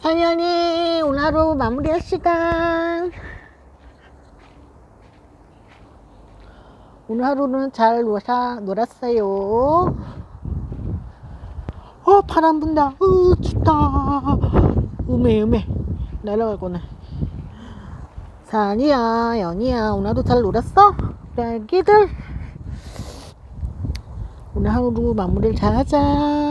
상현이 오늘 하루 마무리할 시간. 오늘 하루는 잘 놀아, 놀았어요. 어, 바람 분다. 어, 춥다. 음해, 음해. 날아갈 거네. 산이야, 연이야, 오늘 하루 잘 놀았어? 애기들. 오늘 하루 마무리를 잘 하자.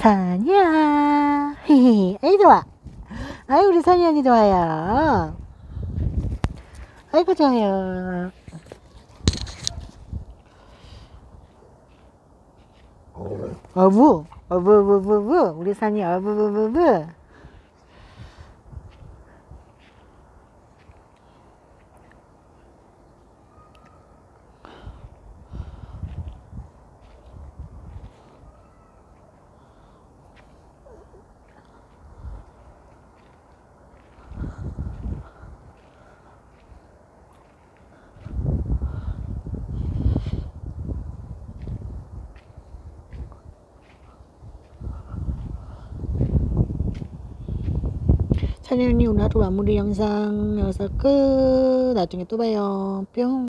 산이야. 아이, 좋아. 아이, 우리 산이 언니 좋아요. 아이고, 좋아요. 어부. 어부부부부. 우리 산이 어부부부부. 찬이 언니 오늘 하루 마무리 영상 여기서 끝. 나중에 또 봐요. 뿅.